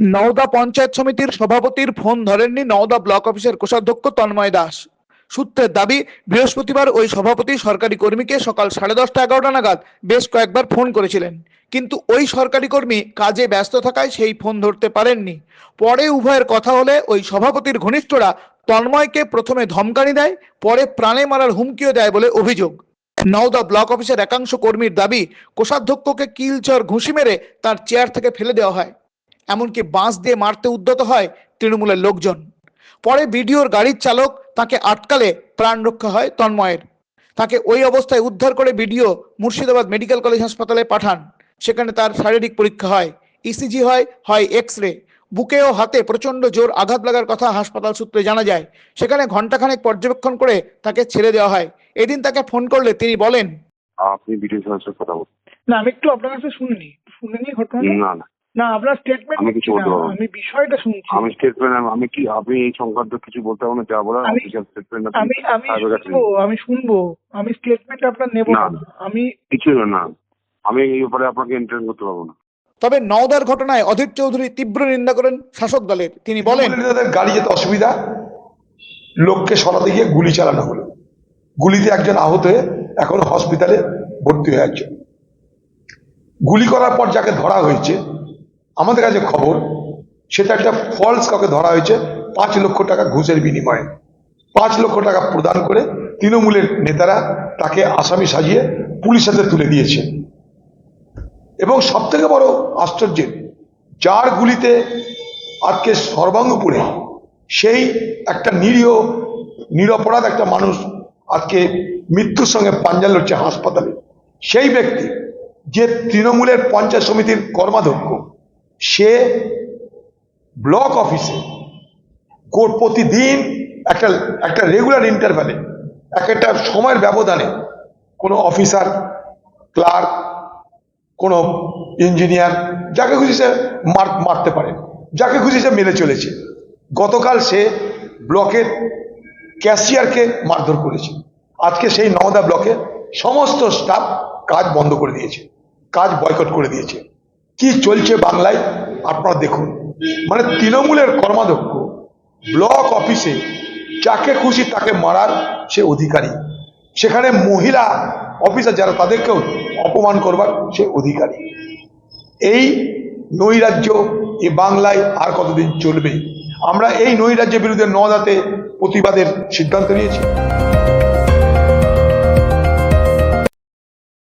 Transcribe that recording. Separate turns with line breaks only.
নওদা পঞ্চায়েত সমিতির সভাপতির phone ধরেননি Nowda block অফিসের কোষাধ্যক্ষ তন্ময় দাস। সূত্রের দাবি, বৃহস্পতিবার ওই সভাপতি সরকারি কর্মীকে সকাল সাড়ে দশটা এগারোটা নাগাদ বেশ কয়েকবার ফোন করেছিলেন। কিন্তু ওই সরকারি কর্মী কাজে ব্যস্ত থাকায় সেই ফোন ধরতে পারেননি। পরে উভয়ের কথা হলে ওই সভাপতির ঘনিষ্ঠরা তন্ময়কে প্রথমে ধমকানি দেয়, পরে প্রাণে মারার হুমকিও দেয় বলে অভিযোগ। নওদা ব্লক অফিসের একাংশ কর্মীর দাবি, কোষাধ্যক্ষকে কিলচর ঘুষি মেরে তার চেয়ার থেকে ফেলে দেওয়া হয়। এমনকি বাঁশ দিয়ে মারতে উদ্যত হয় তৃণমূলের লোকজন। পরে বিডিওর গাড়ির চালক তাকে আটকালে প্রাণ রক্ষা হয় তন্ময়ের। তাকে ওই অবস্থায় উদ্ধার করে বিডিও মুর্শিদাবাদ মেডিকেল কলেজ হাসপাতালে পাঠান। সেখানে তার শারীরিক পরীক্ষা হয় ইসিজি হয় হয় এক্স রে বুকে ও হাতে প্রচণ্ড জোর আঘাত লাগার কথা হাসপাতাল সূত্রে জানা যায়। সেখানে ঘন্টাখানেক পর্যবেক্ষণ করে তাকে ছেড়ে দেওয়া হয়। এদিন তাকে ফোন করলে তিনি বলেন
আপনি ভিডিও সাথে কথা বলুন।
না আমি একটু আপনার কাছে শুনিনি। শুনিনি ঘটনা
না না।
না আপনার স্টেটমেন্ট
আমি কিছু বলতে পারব না।
আমি বিষয়টা শুনছি।
আমি স্টেটমেন্ট আমি কি আপনি এই সংক্রান্ত কিছু বলতে পারবেন না? যা বলার
আমি-
অফিসিয়াল স্টেটমেন্ট
আমি আমি শুনব আমি শুনব। আমি স্টেটমেন্ট আপনার নেব
না,
আমি
কিছু না আমি এই ব্যাপারে আপনাকে এন্টারটেন করতে পারব না।
তবে নওদার ঘটনায় অধীর চৌধুরী তীব্র নিন্দা করেন শাসক দলের। তিনি বলেন
তাদের গাড়ি যেতে অসুবিধা লোককে সরাতে গিয়ে গুলি চালানো হলো। গুলিতে একজন আহত হয়ে এখন হসপিটালে ভর্তি হয়ে একজন গুলি করার পর যাকে ধরা হয়েছে আমাদের কাছে খবর, সেটা একটা ফলস কাউকে ধরা হয়েছে, পাঁচ লক্ষ টাকা ঘুষের বিনিময়ে। পাঁচ লক্ষ টাকা প্রদান করে তৃণমূলের নেতারা তাকে আসামি সাজিয়ে পুলিশের হাতে তুলে দিয়েছে। এবং সব থেকে বড় আশ্চর্যের, যার গুলিতে আজকে সর্বাঙ্গপুরে সেই একটা নিরীহ, নিরপরাধ একটা মানুষ আজকে মৃত্যুর সঙ্গে পাঞ্জা লড়ছে হাসপাতালে। সেই ব্যক্তি যে তৃণমূলের পঞ্চায়েত সমিতির কর্মাধ্যক্ষ সে ব্লক অফিসে প্রতিদিন একটা একটা রেগুলার ইন্টারভ্যালে এক একটা সময়ের ব্যবধানে কোনো অফিসার ক্লার্ক কোনো ইঞ্জিনিয়ার যাকে খুশি সে মার, মারতে পারে, যাকে খুশি সে মেরে চলেছে। গতকাল সে ব্লকের ক্যাশিয়ারকে মারধর করেছে। আজকে সেই নওদা ব্লকে সমস্ত স্টাফ কাজ বন্ধ করে দিয়েছে, কাজ বয়কট করে দিয়েছে। কি চলছে বাংলায়? আপনারা দেখুন। মানে তৃণমূলের কর্মাধ্যক্ষ, ব্লক অফিসে যাকে খুশি তাকে মারার সে অধিকারী। সেখানে মহিলা অফিসার যারা, তাদেরকেও অপমান করবার সে অধিকারী। এই নৈরাজ্য এ বাংলায় আর কতদিন চলবে? আমরা এই নৈরাজ্যের বিরুদ্ধে নদাতে প্রতিবাদের সিদ্ধান্ত নিয়েছি।